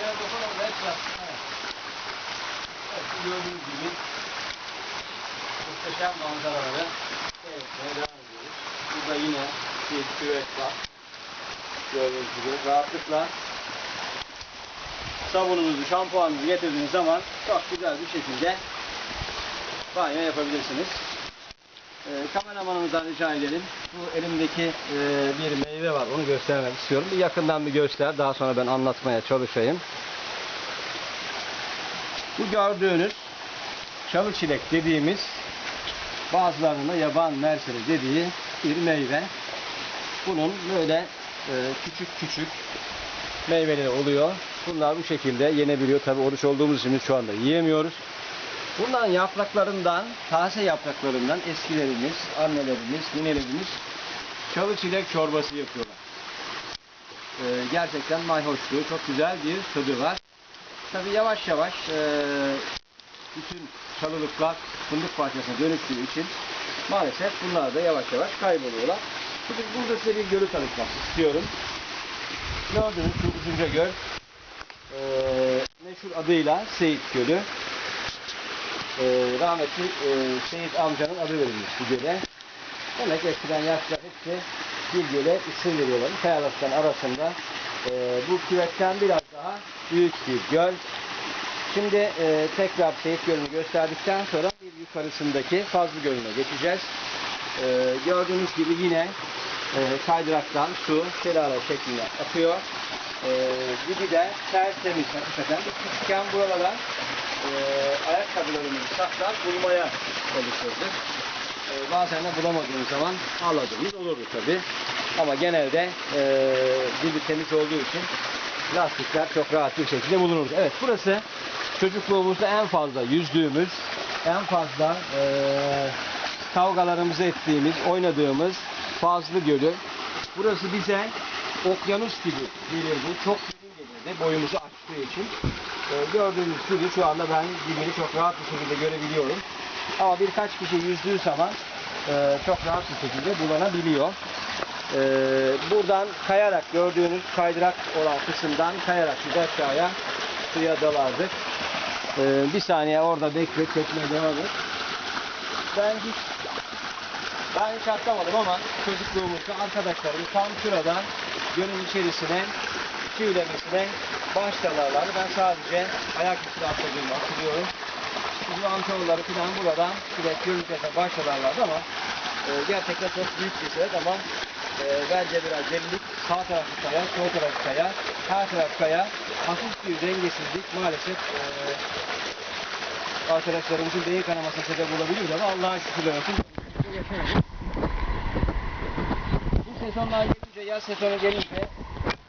Evet, gördüğünüz gibi muhteşem manzaraları seyretmeye ediyoruz. Burada yine bir küvet var. Gördüğünüz gibi rahatlıkla sabununuzu, şampuanınızı getirdiğiniz zaman çok güzel bir şekilde banyo yapabilirsiniz. Ee, kameramanımızdan rica edelim. Bu elimdeki e, bir meyve var. Onu göstermek istiyorum. Bir yakından bir göster. Daha sonra ben anlatmaya çalışayım. Bu gördüğünüz çalı çilek dediğimiz bazılarının da yaban merseri dediği bir meyve. Bunun böyle e, küçük küçük meyveleri oluyor. Bunlar bu şekilde yenebiliyor. Tabi oruç olduğumuz için şu anda yiyemiyoruz. Bundan yapraklarından, taze yapraklarından eskilerimiz, annelerimiz, ninelerimiz çalı çilek çorbası yapıyorlar. Ee, gerçekten mayhoşluğu, çok güzel bir tadı var. Tabi yavaş yavaş e, bütün çalılıklar fındık parçasına dönüştüğü için maalesef bunlar da yavaş yavaş kayboluyorlar. Şimdi burada size bir gölü tanıtmak istiyorum. Gördüğünüz şu uzunca göl e, meşhur adıyla Seyit Gölü. E, rahmetli e, Seyit amcanın adı verilmiş bu göle. Demek eskiden yaşlılar hepsi bir göle isim veriyorlar. Kayalıkların arasında e, bu küvetten biraz daha büyük bir göl. Şimdi e, tekrar Seyit Gölü'nü gösterdikten sonra bir yukarısındaki Fazlı Gölü'ne geçeceğiz. E, gördüğünüz gibi yine e, kaydıraktan su şelale şeklinde akıyor. E, dibi de tertemiz hakikaten. Küçükken buralara e, ayakkabılarımızı saklar bulmaya çalışırdık. E, bazen de bulamadığımız zaman ağladığımız olurdu tabi. Ama genelde e, dibi temiz olduğu için lastikler çok rahat bir şekilde bulunur. Evet burası çocukluğumuzda en fazla yüzdüğümüz, en fazla e, kavgalarımızı ettiğimiz, oynadığımız Fazlı Gölü. Burası bize okyanus gibi gelirdi. Çok derin gelirdi boyumuzu aştığı için. E, gördüğünüz gibi şu anda ben dibini çok rahat bir şekilde görebiliyorum. Ama birkaç kişi yüzdüğü zaman e, çok rahat bir şekilde bulanabiliyor. E, buradan kayarak gördüğünüz kaydırak olan kısımdan kayarak biz aşağıya suya dalardık. E, bir saniye orada bekle devam et. Ben hiç ben hiç atlamadım ama çocukluğumuzda arkadaşlarım tam şuradan gölün içerisine başlarlardı. Ben sadece ayak üstüne atladığımı hatırlıyorum. Bizim amcaoğulları falan buradan sürekli gölün içerisine başlarlardı ama e, gerçekten çok büyük bir sebep ama e, bence biraz delilik sağ tarafı kaya, sol tarafı kaya, her taraf kaya hafif bir dengesizlik maalesef e, arkadaşlarımızın beyin kanamasına sebep olabilir ama Allah'a şükürler olsun. Bu sezonlar gelince, yaz sezonu gelince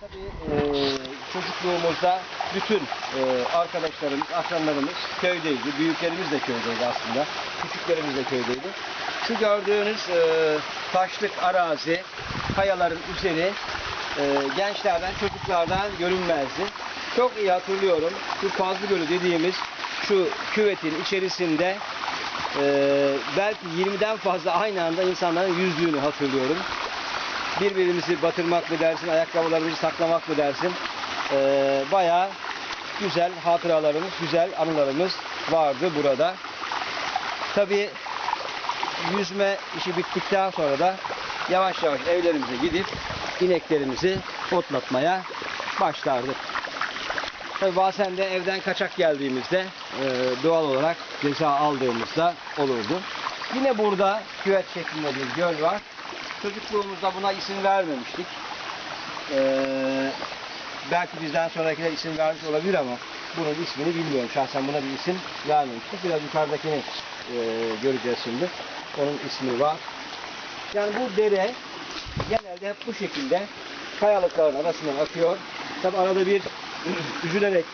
tabii e, çocukluğumuzda bütün e, arkadaşlarımız, akranlarımız köydeydi. Büyüklerimiz de köydeydi aslında. Küçüklerimiz de köydeydi. Şu gördüğünüz e, taşlık arazi, kayaların üzeri e, gençlerden, çocuklardan görünmezdi. Çok iyi hatırlıyorum. Şu Fazlı Gölü dediğimiz şu küvetin içerisinde ee, belki 20'den fazla aynı anda insanların yüzdüğünü hatırlıyorum. Birbirimizi batırmak mı dersin, ayakkabılarımızı saklamak mı dersin? Ee, bayağı güzel hatıralarımız, güzel anılarımız vardı burada. Tabii yüzme işi bittikten sonra da yavaş yavaş evlerimize gidip ineklerimizi otlatmaya başlardık. Tabii bazen de evden kaçak geldiğimizde e, doğal olarak ceza aldığımızda olurdu. Yine burada küvet şeklinde bir göl var. Çocukluğumuzda buna isim vermemiştik. E, belki bizden sonrakiler isim vermiş olabilir ama bunun ismini bilmiyorum. Şahsen buna bir isim vermemiştik. Biraz yukarıdakini e, göreceğiz şimdi. Onun ismi var. Yani bu dere genelde bu şekilde kayalıkların arasından akıyor. Tabi arada bir üzülerek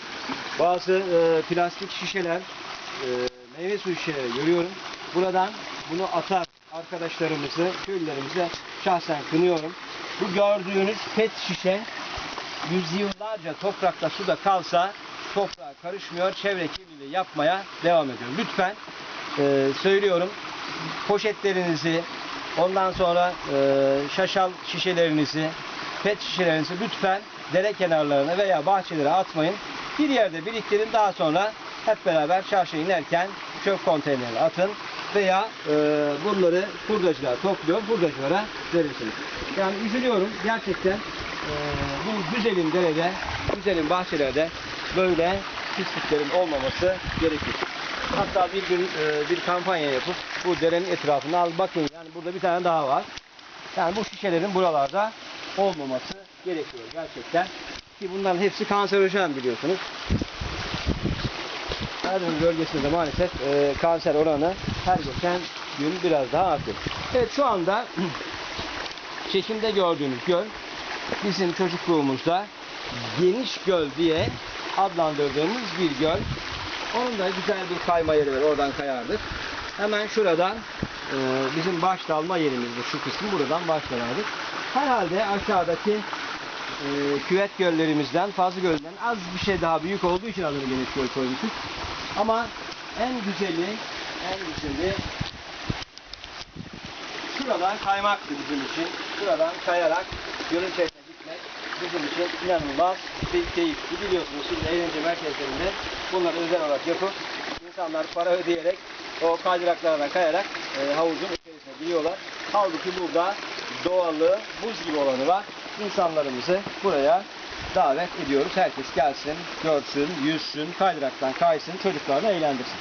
bazı e, plastik şişeler, e, meyve suyu şişeleri görüyorum. Buradan bunu atar arkadaşlarımızı, köylülerimize şahsen kınıyorum. Bu gördüğünüz pet şişe yüzyıllarca toprakta suda kalsa toprağa karışmıyor, çevre kirliliği yapmaya devam ediyor. Lütfen e, söylüyorum poşetlerinizi, ondan sonra e, şaşal şişelerinizi, pet şişelerinizi lütfen dere kenarlarına veya bahçelere atmayın. Bir yerde biriktirin daha sonra hep beraber çarşıya inerken çöp konteynerine atın veya e, bunları hurdacılar topluyor, hurdacılara verirsiniz. Yani üzülüyorum gerçekten e, bu güzelim derede, güzelim bahçelerde böyle pisliklerin olmaması gerekir. Hatta bir gün e, bir kampanya yapıp bu derenin etrafını al bakın yani burada bir tane daha var. Yani bu şişelerin buralarda olmaması gerekiyor gerçekten. Ki bunların hepsi kanserojen biliyorsunuz. Erzurum bölgesinde de maalesef e, kanser oranı her geçen gün biraz daha artıyor. Evet şu anda çekimde gördüğünüz göl bizim çocukluğumuzda geniş göl diye adlandırdığımız bir göl. Onun da güzel bir kayma yeri var. Oradan kayardık. Hemen şuradan e, bizim baş dalma yerimizde şu kısmı buradan başlardık. Herhalde aşağıdaki e, küvet göllerimizden, fazla gölden az bir şey daha büyük olduğu için adını geniş göl koymuşuz. Ama en güzeli, en güzeli şuradan kaymaktı bizim için. Şuradan kayarak gölün gitmek bizim için inanılmaz bir keyifti. Biliyorsunuz şimdi eğlence merkezlerinde bunları özel olarak yapıp insanlar para ödeyerek o kaydıraklardan kayarak e, havuzun içerisine giriyorlar. Halbuki burada doğalı, buz gibi olanı var. İnsanlarımızı buraya davet ediyoruz. Herkes gelsin, görsün, yüzsün, kaydıraktan kaysın, çocuklarını eğlendirsin.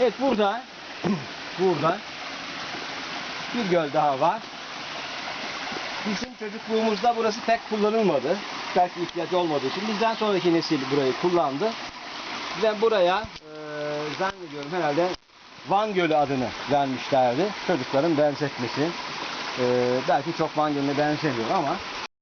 Evet burada, burada bir göl daha var. Çocukluğumuzda burası pek kullanılmadı. Belki ihtiyaç olmadığı için. Bizden sonraki nesil burayı kullandı. Ve buraya e, zannediyorum herhalde Van Gölü adını vermişlerdi. Çocukların benzetmesi. E, belki çok Van Gölü'ne benzemiyor ama